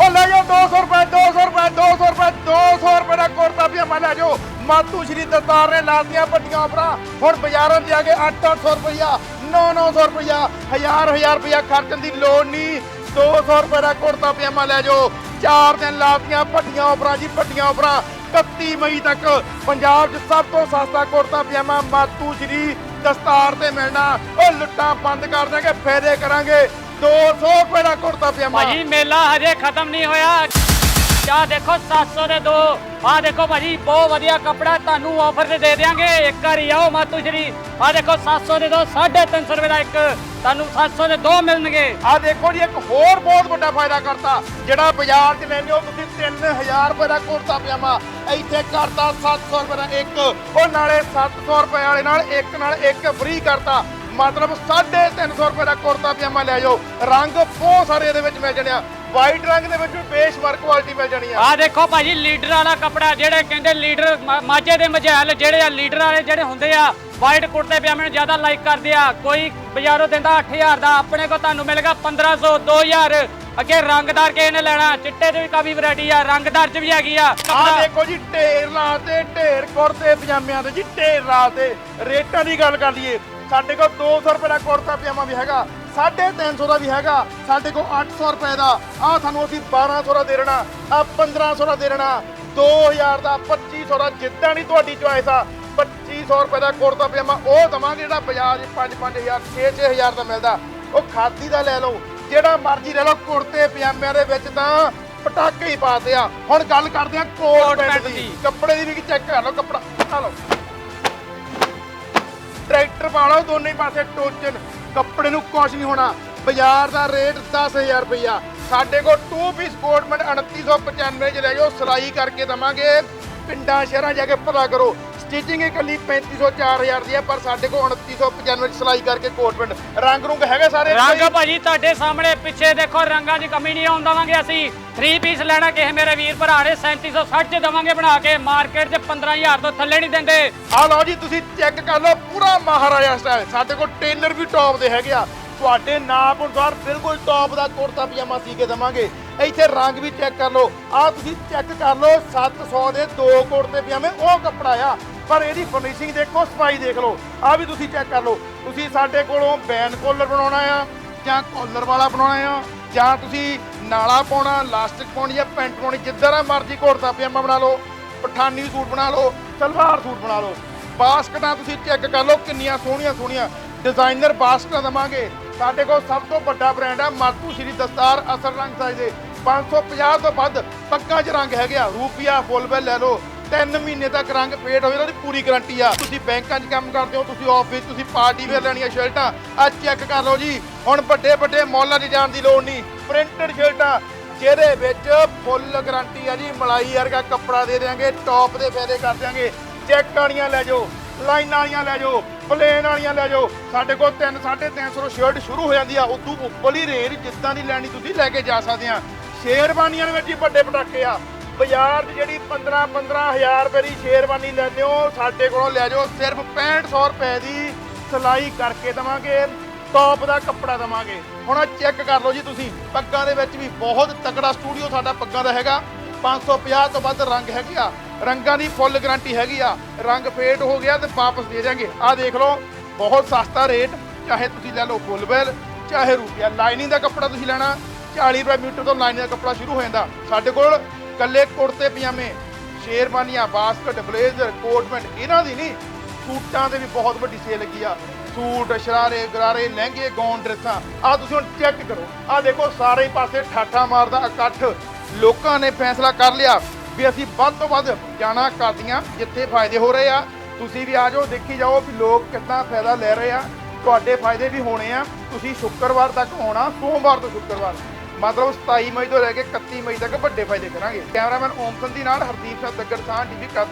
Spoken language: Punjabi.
ਉਹ ਲੈ ਜਾਓ 200 ਰੁਪਏ 200 ਰੁਪਏ 200 ਰੁਪਏ 200 ਰੁਪਏ ਦਾ ਕੁੜਤਾ ਪਜਾਮਾ ਲੈ ਜਾਓ। ਮਾਤੂ ਸ਼੍ਰੀ ਦਸਤਾਰ ਨੇ ਲਾਤੀਆਂ ਵੱਡੀਆਂ ਆਫਰਾਂ ਹੁਣ ਬਾਜ਼ਾਰਾਂ 'ਚ ਜਾ ਕੇ 8-800 ਰੁਪਇਆ 9-900 ਰੁਪਇਆ 1000-1000 ਰੁਪਇਆ ਖਰਚਣ ਦੀ ਲੋੜ ਨਹੀਂ। 200 ਰੁਪਏ ਦਾ ਕੁੜਤਾ ਪਜਾਮਾ ਲੈ ਜਾਓ। ਚਾਰ ਦਿਨ ਲਾਤੀਆਂ ਵੱਡੀਆਂ ਆਫਰਾਂ ਜੀ, ਵੱਡੀਆਂ ਆਫਰਾਂ 31 ਮਈ ਤੱਕ ਪੰਜਾਬ 'ਚ ਸਭ ਤੋਂ ਸਸਤਾ ਕੁੜਤਾ ਪਜਾਮਾ ਮਾਤੂ ਸ਼੍ਰੀ ਦਸਤਾਰ ਤੇ ਮਿਲਣਾ। ਉਹ ਲੁੱਟਾਂ ਬੰਦ ਕਰ ਦਾਂਗੇ ਫਾਇਦੇ ਕਰਾਂਗੇ। 200 ਰੁਪਏ ਦਾ ਕੁੜਤਾ ਪਜਾਮਾ। ਭਾਜੀ ਮੇਲਾ ਹਜੇ ਖਤਮ ਨਹੀਂ ਹੋਇਆ। ਆਹ ਦੇਖੋ 700 ਦੇ ਦੋ। ਆਹ ਦੇਖੋ ਭਾਜੀ ਬਹੁਤ ਵਧੀਆ ਕੱਪੜਾ ਤੁਹਾਨੂੰ ਆਫਰ ਤੇ ਦੇ ਦਿਆਂਗੇ। ਇੱਕ ਵਾਰੀ ਆਓ ਮਾਤੂ ਸ਼੍ਰੀ ਆਹ ਦੇਖੋ 700 ਦੇ ਦੋ 350 ਰੁਪਏ ਦਾ ਇੱਕ। ਤੁਹਾਨੂੰ 700 ਦੇ ਦੋ ਮਿਲਣਗੇ। ਆ ਦੇਖੋ ਜੀ ਇੱਕ ਹੋਰ ਬਹੁਤ ਵੱਡਾ ਫਾਇਦਾ ਕਰਤਾ। ਜਿਹੜਾ ਬਾਜ਼ਾਰ 'ਚ ਲੈਂਦੇ ਹੋ ਤੁਸੀਂ 3000 ਰੁਪਏ ਦਾ ਕੁੜਤਾ ਪਜਾਮਾ। ਇੱਥੇ ਕਰਤਾ 700 ਰੁਪਏ ਦਾ ਇੱਕ। ਉਹ ਨਾਲੇ 700 ਰੁਪਏ ਵਾਲੇ ਨਾਲ ਇੱਕ ਨਾਲ ਇੱਕ ਫ੍ਰੀ ਕਰਤਾ। ਮਤਲਬ 350 ਰੁਪਏ ਦਾ ਕੁੜਤਾ ਪਜਾਮਾ ਲੈ ਜਾਓ। ਰੰਗ ਬਹੁਤ ਸਾਰੇ ਇਹਦੇ ਵਿੱਚ ਮਿਲ ਜਾਣੇ ਆ। ਵਾਈਟ ਰੰਗ ਦੇ ਵਿੱਚ ਵੀ ਬੇਸ਼ ਵਰਕ ਕੁਆਲਿਟੀ ਮਿਲ ਜਾਣੀ ਆ। ਆਹ ਦੇਖੋ ਭਾਜੀ ਲੀਡਰ ਵਾਲਾ ਕੱਪੜਾ ਜਿਹੜੇ ਕਹਿੰਦੇ ਲੀਡਰ ਮਾਝੇ ਦੇ ਮਝੈਲ ਜਿਹੜੇ ਆ ਲੀਡਰ ਵਾਲੇ ਜਿਹੜੇ ਹੁੰਦੇ ਆ ਵਾਈਟ ਕੁੜਤੇ ਪਜਾਮੇ ਨੂੰ ਜ਼ਿਆਦਾ ਲਾਈਕ ਕਰਦੇ ਆ। ਕੋਈ ਬਾਜ਼ਾਰੋਂ ਦਿੰਦਾ 8000 ਦਾ ਆਪਣੇ ਕੋ ਤੁਹਾਨੂੰ ਮਿਲੇਗਾ 1500 2000 ਅੱਗੇ ਰੰਗਦਾਰ ਕਿਸੇ ਨੇ ਲੈਣਾ ਚਿੱਟੇ ਦੇ ਵੀ ਕਾਫੀ ਵੈਰਾਈਟੀ ਆ ਰੰਗਦਾਰ ਚ ਵੀ ਹੈਗੀ ਆ ਆ ਦੇਖੋ ਜੀ ਢੇਰ ਲਾਤੇ ਢੇਰ ਕੁੜਤੇ ਪਜਾਮਿਆਂ ਦੇ ਜੀ ਢੇਰ ਲਾਤੇ ਰੇਟਾਂ ਦੀ ਗੱਲ ਕਰ ਲਈਏ ਸਾਡੇ ਕੋਲ 200 ਰੁਪਏ ਦਾ ਕੁੜਤਾ ਪਜਾਮਾ ਵੀ ਹੈਗਾ 350 ਦਾ ਵੀ ਹੈਗਾ ਸਾਡੇ ਕੋਲ 800 ਰੁਪਏ ਦਾ। ਆ ਤੁਹਾਨੂੰ ਅਸੀਂ 1200 ਦਾ ਦੇ ਦੇਣਾ ਆ 1500 ਦਾ ਦੇ ਦੇਣਾ। 2000 ਦਾ 2500 ਦਾ ਜਿੱਦਾਂ ਨਹੀਂ ਤੁਹਾਡੀ ਚੁਆਇਸ ਆ 2500 ਰੁਪਏ ਦਾ ਕੁੜਤਾ ਪਜਾਮਾ ਉਹ ਦਵਾਂਗੇ ਜਿਹੜਾ ਬਾਜ਼ਾਰ 'ਚ 5-5000 6-6000 ਦਾ ਮਿਲਦਾ। ਉਹ ਖਾਦੀ ਦਾ ਲੈ ਲਓ ਜਿਹੜਾ ਮਰਜ਼ੀ ਲੈ ਲਓ ਕੁੜਤੇ ਪਜਾਮਿਆਂ ਦੇ ਵਿੱਚ ਤਾਂ ਪਟਾਕੇ ਹੀ ਪਾਤੇ ਆ। ਹੁਣ ਗੱਲ ਕਰਦੇ ਆ ਕੋਟ ਪੈਂਟ ਦੀ। ਕੱਪੜੇ ਦੀ ਵੀ ਚੈੱਕ ਕਰ ਲਓ ਕੱਪੜਾ ਆ ਲਓ। ਟਰੈਕਟਰ ਪਾ ਲਓ, ਦੋਨੇ ਪਾਸੇ ਟੋਚਨ। ਕੱਪੜੇ ਨੂੰ ਕੁਛ ਨਹੀਂ ਹੋਣਾ। ਬਾਜ਼ਾਰ ਦਾ ਰੇਟ 10000 ਰੁਪਇਆ ਸਾਡੇ ਕੋਲ 2 ਪੀਸ ਕੋਟ ਪੈਂਟ 2995 ਚ ਲੈ ਜਾਓ ਸਿਲਾਈ ਕਰਕੇ ਦਵਾਂਗੇ। ਪਿੰਡਾਂ, ਸ਼ਹਿਰਾਂ ਜਾ ਕੇ ਪਤਾ ਕਰੋ ਸਟਿਚਿੰਗ ਇਕੱਲੀ 3500 4000 ਦੀ ਹੈ ਪਰ ਸਾਡੇ ਕੋਲ 2995 ਚ ਸਿਲਾਈ ਕਰਕੇ ਕੋਟ ਪੈਂਟ ਰੰਗ ਰੁੰਗ ਹੈਗੇ ਸਾਰੇ? ਰੰਗ ਭਾਜੀ ਤੁਹਾਡੇ ਸਾਹਮਣੇ ਪਿੱਛੇ ਦੇਖੋ ਰੰਗਾਂ 'ਚ ਕਮੀ ਨਹੀਂ ਆਉਣ ਦਵਾਂਗੇ ਅਸੀਂ। 3 ਪੀਸ ਲੈਣਾ ਕਿਸੇ ਮੇਰੇ ਵੀਰ ਭਰਾ ਨੇ 3760 ਚ ਦਵਾਂਗੇ ਬਣਾ ਕੇ। ਮਾਰਕੀਟ 'ਚ 15000 ਤੋਂ ਥੱਲੇ ਨਹੀਂ ਦਿੰਦੇ। ਆ ਲਓ ਜੀ ਤੁਸੀਂ ਚੈੱਕ ਕਰ ਲਓ ਪੂਰਾ ਮਹਾਰਾਜਾ ਸਟਾਈਲ ਸਾਡੇ ਕੋਲ ਟੇਲਰ ਵੀ ਟੌਪ ਦੇ ਹੈਗੇ ਆ। ਤੁਹਾਡੇ ਨਾਪ ਅਨੁਸਾਰ ਬਿਲਕੁਲ ਟੌਪ ਦਾ ਕੁੜਤਾ ਪਜਾਮਾ ਸੀ ਕੇ ਦਵਾਂਗੇ। ਇੱਥੇ ਰੰਗ ਵੀ ਚੈੱਕ ਕਰ ਲਓ। ਆ ਤੁਸੀਂ ਚੈੱਕ ਕਰ ਲਓ 700 ਦੇ ਦੋ ਕੁੜਤੇ ਪਜਾਮੇ ਉਹ ਕੱਪੜਾ ਆ। ਪਰ ਇਹਦੀ ਫਿਨਿਸ਼ਿੰਗ ਦੇਖੋ, ਸਫ਼ਾਈ ਦੇਖ ਲਓ। ਆ ਵੀ ਤੁਸੀਂ ਚੈੱਕ ਕਰ ਲਓ। ਤੁਸੀਂ ਸਾਡੇ ਕੋਲੋਂ ਬੈਨ ਕੋਲਰ ਬਣਾਉਣਾ ਆ, ਜਾਂ ਕੋਲਰ ਵਾਲਾ ਬਣਾਉਣਾ ਆ, ਜਾਂ ਤੁਸੀਂ ਨਾਲਾ ਪਾਉਣਾ ਲਾਸਟਿਕ ਪਾਉਣੀ ਜਾਂ ਪੈਂਟ ਪਾਉਣੀ, ਜਿੱਦਾਂ ਦਾ ਮਰਜ਼ੀ ਘੋੜਤਾ ਪਜਾਮਾ ਬਣਾ ਲਓ, ਪਠਾਨੀ ਸੂਟ ਬਣਾ ਲਓ, ਸਲਵਾਰ ਸੂਟ ਬਣਾ ਲਓ। ਬਾਸਕਟਾਂ ਤੁਸੀਂ ਚੈੱਕ ਕਰ ਲਓ, ਕਿੰਨੀਆਂ ਸੋਹਣੀਆਂ ਸੋਹਣੀਆਂ। ਡਿਜ਼ਾਈਨਰ ਬਾਸਕਟਾਂ ਦਵਾਂਗੇ। ਸਾਡੇ ਕੋਲ ਸਭ ਤੋਂ ਵੱਡਾ ਬ੍ਰਾਂਡ ਆ, ਮਾਤੂ ਸ਼੍ਰੀ ਦਸਤਾਰ ਅਸਰ ਰੰਗ ਸਾਈਜ਼ ਦੇ। 550 ਤੋਂ ਵੱਧ ਪੱਕਾ ਚ ਰੰਗ ਹੈਗੇ ਆ। ਰੂਪੀਆ ਫੁੱਲ ਬਿੱਲ ਲੈ ਲਓ। 3 ਮਹੀਨੇ ਤੱਕ ਰੰਗ ਪੇਟ ਹੋਵੇ ਉਹਦੀ ਪੂਰੀ ਗਾਰੰਟੀ ਆ। ਤੁਸੀਂ ਬੈਂਕਾਂ 'ਚ ਕੰਮ ਕਰਦੇ ਹੋ, ਤੁਸੀਂ ਆਫਿਸ ਤੁਸੀਂ ਪਾਰਟੀ ਵੇਅਰ ਲੈਣੀਆਂ ਸ਼ਰਟਾਂ ਆ ਚੈੱਕ ਕਰ ਲਓ ਜੀ। ਹੁਣ ਵੱਡੇ ਵੱਡੇ ਮਾਲਾਂ 'ਚ ਜਾਣ ਦੀ ਲੋੜ ਨਹੀਂ। ਪ੍ਰਿੰਟਡ ਸ਼ਰਟਾਂ ਜਿਹਦੇ ਵਿੱਚ ਫੁੱਲ ਗਾਰੰਟੀ ਆ ਜੀ। ਮਲਾਈ ਵਰਗਾ ਕੱਪੜਾ ਦੇ ਦੇਾਂਗੇ ਟੌਪ ਦੇ ਫਾਇਦੇ ਕਰ ਦਿਆਂਗੇ। ਚੈੱਕ ਵਾਲੀਆਂ ਲੈ ਜਾਓ ਲਾਈਨਾਂ ਵਾਲੀਆਂ ਲੈ ਜਾਓ ਪਲੇਨ ਵਾਲੀਆਂ ਲੈ ਜਾਓ। ਸਾਡੇ ਕੋਲ 3 350 ਤੋਂ ਸ਼ਰਟ ਸ਼ੁਰੂ ਹੋ ਜਾਂਦੀ ਆ। ਉਦੋਂ ਉੱਪਰ ਹੀ ਰੇਂਜ ਜਿੱਦਾਂ ਦੀ ਲੈਣੀ, ਤੁਸੀਂ ਲੈ ਕੇ ਜਾ ਸਕਦੇ ਆ। ਸ਼ੇਰਵਾਨੀਆਂ ਦੇ ਵਿੱਚ ਹੀ ਵੱਡੇ ਪਟਾਕੇ ਆ। ਬਾਜ਼ਾਰ 'ਚ ਜਿਹੜੀ 15 15000 ਰੁਪਏ ਦੀ ਸ਼ੇਰਵਾਨੀ ਲੈਂਦੇ ਹੋ, ਸਾਡੇ ਕੋਲੋਂ ਲੈ ਜਾਓ, ਸਿਰਫ 6500 ਰੁਪਏ ਦੀ ਸਿਲਾਈ ਕਰਕੇ ਦਵਾਂਗੇ ਟੌਪ ਦਾ ਕੱਪੜਾ ਦਵਾਂਗੇ। ਹੁਣ ਆ ਚੈੱਕ ਕਰ ਲਓ ਜੀ ਤੁਸੀਂ, ਪੱਗਾਂ ਦੇ ਵਿੱਚ ਵੀ ਬਹੁਤ ਤਕੜਾ ਸਟੂਡੀਓ ਸਾਡਾ ਪੱਗਾਂ ਦਾ ਹੈਗਾ। 550 ਤੋਂ ਵੱਧ ਰੰਗ ਹੈਗੇ ਆ। ਰੰਗਾਂ ਦੀ ਫੁੱਲ ਗਾਰੰਟੀ ਹੈਗੀ ਆ। ਰੰਗ ਫੇਡ ਹੋ ਗਿਆ ਤੇ ਵਾਪਸ ਦੇ ਦਿਆਂਗੇ। ਆ ਦੇਖ ਲਓ, ਬਹੁਤ ਸਸਤਾ ਰੇਟ ਚਾਹੇ ਤੁਸੀਂ ਲੈ ਲਓ ਫੁੱਲ ਬਿੱਲ ਚਾਹੇ ਰੁਪਿਆ ਲਾਈਨਿੰਗ ਦਾ ਕੱਪੜਾ ਤੁਸੀਂ ਲੈਣਾ 40 ਰੁਪਏ ਮੀਟਰ ਤੋਂ ਲਾਈਨਿੰਗ ਦਾ ਕੱਪੜਾ ਸ਼ੁਰੂ ਹੋ ਜਾਂਦਾ। ਸਾਡੇ ਕੋਲ ਕੱਲੇ ਕੁੜਤੇ ਪਜਾਮੇ ਸ਼ੇਰਵਾਨੀਆਂ ਬਾਸਕਟ, ਬਲੇਜ਼ਰ, ਕੋਟਮੈਂਟ, ਇਹਨਾਂ ਦੀ ਨਹੀਂ। ਸੂਟਾਂ ਦੇ ਵੀ ਬਹੁਤ ਵੱਡੀ ਸੇਲ ਲੱਗੀ ਆ। ਸੂਟ, ਸ਼ਰਾਰੇ, ਗਰਾਰੇ, ਲਹਿੰਗੇ ਗੌਨ ਡਰੈਸਾਂ, ਆ ਤੁਸੀਂ ਹੁਣ ਚੈੱਕ ਕਰੋ। ਆ ਦੇਖੋ ਸਾਰੇ ਪਾਸੇ ਠਾਠਾ ਮਾਰਦਾ ਇਕੱਠ। ਲੋਕਾਂ ਨੇ ਫੈਸਲਾ ਕਰ ਲਿਆ ਵੀ ਅਸੀਂ ਵੱਧ ਤੋਂ ਵੱਧ ਜਾਣਾ ਕਰਦੀਆਂ, ਜਿੱਥੇ ਫਾਇਦੇ ਹੋ ਰਹੇ ਆ। ਤੁਸੀਂ ਵੀ ਆ ਜਾਓ, ਦੇਖੀ ਜਾਓ ਵੀ ਲੋਕ ਕਿੰਨਾ ਫਾਇਦਾ ਲੈ ਰਹੇ ਆ। ਤੁਹਾਡੇ ਫਾਇਦੇ ਵੀ ਹੋਣੇ ਆ। ਤੁਸੀਂ ਸ਼ੁੱਕਰਵਾਰ ਤੱਕ ਆਉਣਾ ਸੋਮਵਾਰ ਤੋਂ ਸ਼ੁੱਕਰਵਾਰ। ਮਤਲਬ 27 ਮਈ ਤੋਂ ਲੈ ਕੇ 31 ਮਈ ਤੱਕ ਵੱਡੇ ਫਾਇਦੇ ਕਰਾਂਗੇ। ਕੈਮਰਾਮੈਨ ਓਮ ਸੰਧੀ ਨਾਲ ਹਰਦੀਪ ਸਿੰਘ ਦੱਗੜ ਸਾਹ ਟੀਵੀ